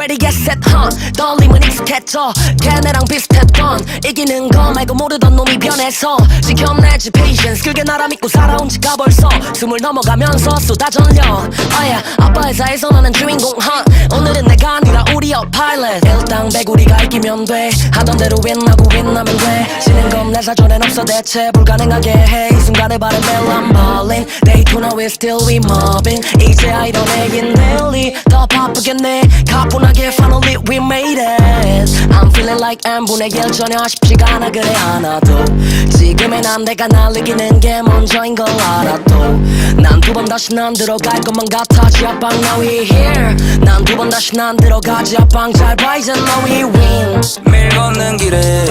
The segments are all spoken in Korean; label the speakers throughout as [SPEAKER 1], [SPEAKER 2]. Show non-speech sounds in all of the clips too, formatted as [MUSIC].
[SPEAKER 1] Ready get set huh? 떨림은 익숙했죠 걔네랑 비슷했던 이기는 거 말고 모르던 놈이 변해서 지켜내지 patience. 그게 나라 믿고 살아온 지가 벌써 스물 넘어가면서 쏟아졌려 yeah 아빠 회사에서 나는 주인공 huh 오늘은 내가 아니라 우리여 pilot. 일당 백 우리가 이기면 돼. 하던 대로 윈하고 윈하면 돼. 지는 건 내 사전엔 없어 대체 불가능하게 해 이 순간에 바른 멜 I'm balling 데이토나 we still we mobbing. 이제 I don't egin daily. 더 바쁘겠네. 가뿐하게 finally we made it. I'm feeling like M분의 1 전혀 아쉽지가 않아 그래 하나도. 지금의 난 내가 날 이기는 게 먼저인 걸 알아도. 난 두 번 다시 난 들어갈 것만 같아 지하방 now we here. 난 두 번 다시 난 들어가 지하방 잘봐 이제 know we win.
[SPEAKER 2] 매일 걷는 길에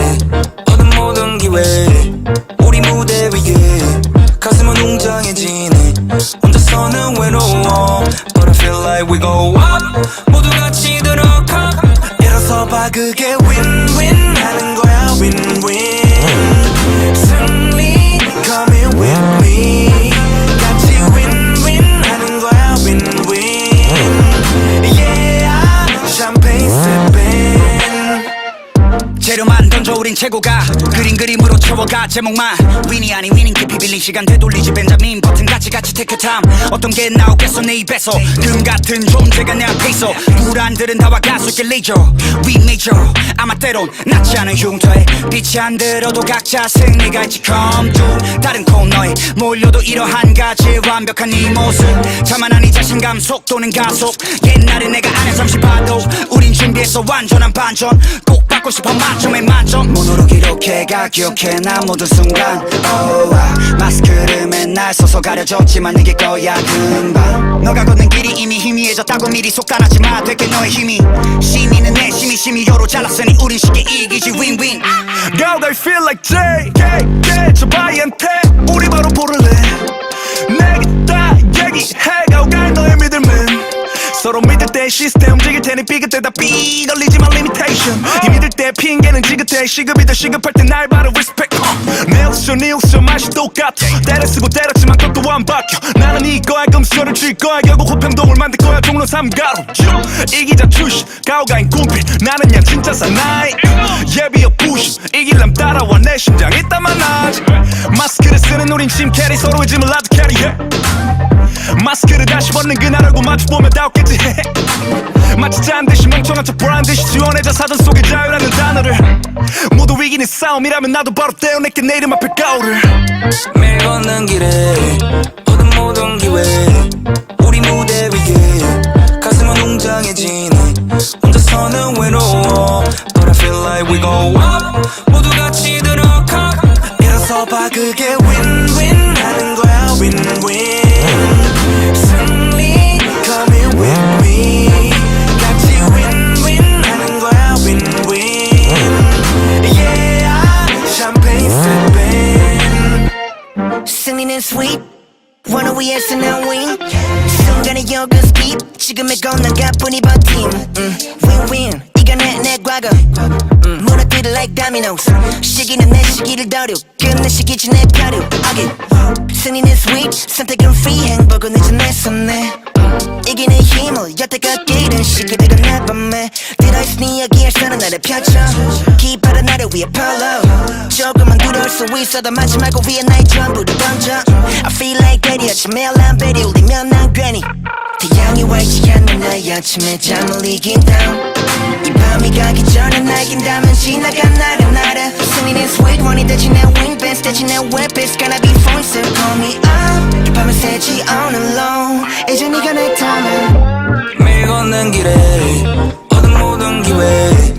[SPEAKER 2] 얻은 모든 기회. 우리 무대 위에 그게 win-win 하는 거야 win-win 승리 coming with
[SPEAKER 3] 우린 최고가 그림 그림으로 채워가 제목만. 윈이 아닌 위닝 깊이 빌린 시간 되돌리지 벤자민 버튼 같이 같이 테크 타임 어떤 게 나오겠어 내 입에서? 금 같은 존재가 내 앞에 있어. 불안들은 다와 가수 레이저 We major 아마 때론 낫지 않은 흉터에 빛이 안 들어도 각자 승리가 있지. Through. 다른 코너에 몰려도 이러한 가지 완벽한 이 모습. 자만한 이 자신감 속도는 가속. 옛날에 내가 안에 잠시 봐도 우린 준비해서 완전한 반전. 꼭 받고 싶어 만점에 만점. 문으로 기록해가 기억해 난 모든 순간. oh, 아, 마스크를 맨날 써서 가려졌지만 이게 거야 금방. 너가 걷는 길이 이미 희미해졌다고 미리 속단하지 마. 되게 너의 힘이. 시민은 내 심이 심이요로 잘랐으니 우린 쉽게 이기지. 윈윈
[SPEAKER 4] Girl, they feel like J, K, K, 저 바이한테. 우리 바로 부를 서로 믿을 때 시스템 움직일 테니 삐끗대 다 삐, 걸리지만 limitation. 이 믿을 때 핑계는 지긋해 시급이 더 시급할 때 날 바로 respect. 내 웃음 네 웃음 맛이 똑같아. 때려 쓰고 때렸지만 것도 안 바뀌어 나는 이거야 금수저를 줄 거야. 결국 호평동을 만들 거야 종로 삼가로 이기자 출시 가오가인 꿈필 나는 그냥 진짜 사나이 예비어 부심. 이길람 따라와 내 심장 이따만 하지 마스크를 쓰는 우린 짐 캐리 서로의 짐을 나도 캐리해 마스크를 다시 벗는 그날 얼굴 마주보면 다 웃겠지. [LAUGHS] 마치 짠 듯이 멍청한 척 불안 듯이 지원해자 사전 속에 자유라는 단어를. 모두 이기는 싸움이라면 나도 바로 떼어낼게 내 이름 앞에 가오를.
[SPEAKER 2] 매일 걷는 길에 얻은 모든 기회 우리 무대 위에 가슴은 웅장해지네 혼자서는 외로워. But I feel like we go up
[SPEAKER 5] sweet. 원어 위에서 난 win 순간의 여그 speed 지금의 건너가 뿐이 버팀. 음, win win. 이겨내 내 과거. 음, 무너뜨려 like dominoes. 시기는 내 시기를 더려. 끝내 시기지 내 벼려. 어긴 승리는 sweet. 선택은 free. 행복은 이제 내 손에. 음, 이기는 힘을. 여태껏 길은 시기들은 내 밤에. 들어있으니 여기에 서는 나를 펼쳐. 기발한 나를 위해 polo 조금만 두려울 수 있어도 마지 말고 위에 나의 전부를 던져. I feel like daddy였지 매일 난 베리 울리면 난 괜히. 태양이 와있지 않는 나의 아침에 잠을 이긴 다음 이 밤이 가기 전에 날 이긴다면 지나간 날은 나를 승리는 sweet 원이 되지 내 wingbands 되지 내 weapons Gonna be fun so call me up. 이 밤을 새지 on alone. 이제 네가 내 탐은
[SPEAKER 2] 매일 걷는 길에 얻은 모든 기회